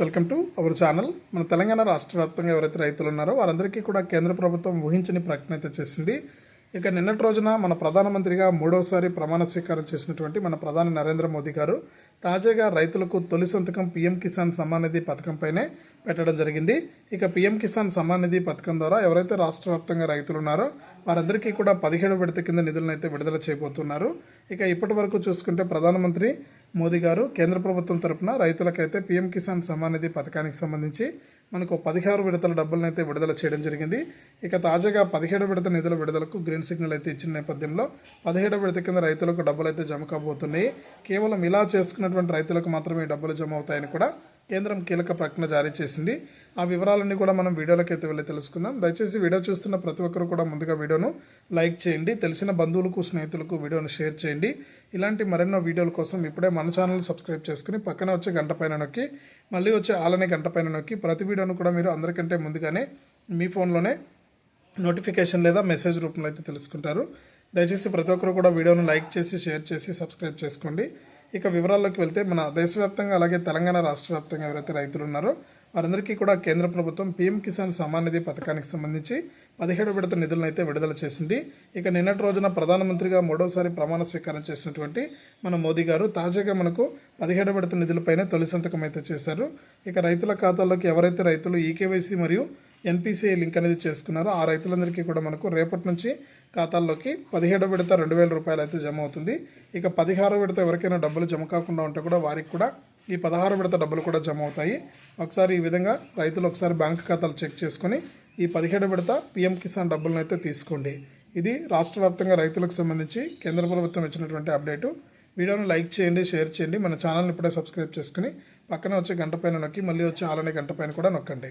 Welcome to our channel. మన తెలంగాణ రాష్ట్ర వ్యాప్తంగా ఎవరైతే రైతులు ఉన్నారో వారందరికీ కూడా కేంద్ర ప్రభుత్వం ఊహించని ప్రకటన అయితే చేసింది. ఇక నిన్నటి రోజున మన ప్రధానమంత్రిగా మూడోసారి ప్రమాణ స్వీకారం చేసినటువంటి మన ప్రధాని నరేంద్ర మోదీ గారు తాజాగా రైతులకు తొలి సంతకం పీఎం కిసాన్ సమ్మాన్ నిధి పథకంపైనే పెట్టడం జరిగింది. ఇక పీఎం కిసాన్ సమ్మాన్ నిధి పథకం ద్వారా ఎవరైతే రాష్ట్ర వ్యాప్తంగా రైతులు ఉన్నారో వారందరికీ కూడా పదిహేడు విడత కింద నిధులను అయితే విడుదల చేయబోతున్నారు. ఇక ఇప్పటి వరకు చూసుకుంటే ప్రధానమంత్రి మోదీ గారు కేంద్ర ప్రభుత్వం తరపున రైతులకైతే పీఎం కిసాన్ సమ్మాన్ నిధి పథకానికి సంబంధించి మనకు పదిహారు విడతల డబ్బులను అయితే విడుదల చేయడం జరిగింది. ఇక తాజాగా పదిహేడు విడత నిధుల విడుదలకు గ్రీన్ సిగ్నల్ అయితే ఇచ్చిన నేపథ్యంలో పదిహేడు విడత కింద రైతులకు డబ్బులు అయితే జమ కాబోతున్నాయి. కేవలం ఇలా చేసుకున్నటువంటి రైతులకు మాత్రమే డబ్బులు జమ అవుతాయని కూడా కేంద్రం కీలక ప్రకటన జారీ చేసింది. ఆ వివరాలన్నీ కూడా మనం వీడియోలోకి అయితే వెళ్ళి తెలుసుకుందాం. దయచేసి వీడియో చూస్తున్న ప్రతి ఒక్కరు కూడా ముందుగా వీడియోను లైక్ చేయండి తెలిసిన బంధువులకు స్నేహితులకు వీడియోను షేర్ చేయండి. ఇలాంటి మరెన్నో వీడియోల కోసం ఇప్పుడే మన ఛానల్ సబ్స్క్రైబ్ చేసుకుని పక్కన వచ్చే గంట పైన నొక్కి మళ్ళీ వచ్చే ఆలనే గంట పైన నొక్కి ప్రతి వీడియోను కూడా మీరు అందరికంటే ముందుగానే మీ ఫోన్లోనే నోటిఫికేషన్ లేదా మెసేజ్ రూపంలో అయితే తెలుసుకుంటారు. దయచేసి ప్రతి ఒక్కరు కూడా వీడియోను లైక్ చేసి షేర్ చేసి సబ్స్క్రైబ్ చేసుకోండి. ఇక వివరాల్లోకి వెళ్తే మన దేశవ్యాప్తంగా అలాగే తెలంగాణ రాష్ట్ర వ్యాప్తంగా ఎవరైతే రైతులు ఉన్నారో వారందరికీ కూడా కేంద్ర ప్రభుత్వం పీఎం కిసాన్ సమాన్ నిధి పథకానికి సంబంధించి పదిహేడు విడత నిధులను అయితే విడుదల చేసింది. ఇక నిన్నటి రోజున ప్రధానమంత్రిగా మూడోసారి ప్రమాణ స్వీకారం చేసినటువంటి మన మోదీ గారు తాజాగా మనకు పదిహేడు విడత నిధులపైన తొలి సంతకం అయితే చేశారు. ఇక రైతుల ఖాతాల్లోకి ఎవరైతే రైతులు ఈకేవైసీ మరియు ఎన్పిసిఐ లింక్ అనేది చేసుకున్నారో ఆ రైతులందరికీ కూడా మనకు రేపటి నుంచి ఖాతాల్లోకి పదిహేడో విడత రెండు వేల రూపాయలు అయితే జమ అవుతుంది. ఇక పదిహారో విడత ఎవరికైనా డబ్బులు జమ కాకుండా ఉంటే కూడా వారికి కూడా ఈ పదహారు విడత డబ్బులు కూడా జమ అవుతాయి. ఒకసారి ఈ విధంగా రైతులు ఒకసారి బ్యాంక్ ఖాతాలు చెక్ చేసుకొని ఈ పదిహేడు విడత పిఎం కిసాన్ డబ్బులను అయితే తీసుకోండి. ఇది రాష్ట్ర వ్యాప్తంగా రైతులకు సంబంధించి కేంద్ర ప్రభుత్వం ఇచ్చినటువంటి అప్డేటు. వీడియోను లైక్ చేయండి షేర్ చేయండి. మన ఛానల్ని ఇప్పుడే సబ్స్క్రైబ్ చేసుకుని పక్కన వచ్చే గంట పైన నొక్కి మళ్ళీ వచ్చే ఆలనే గంట పైన కూడా నొక్కండి.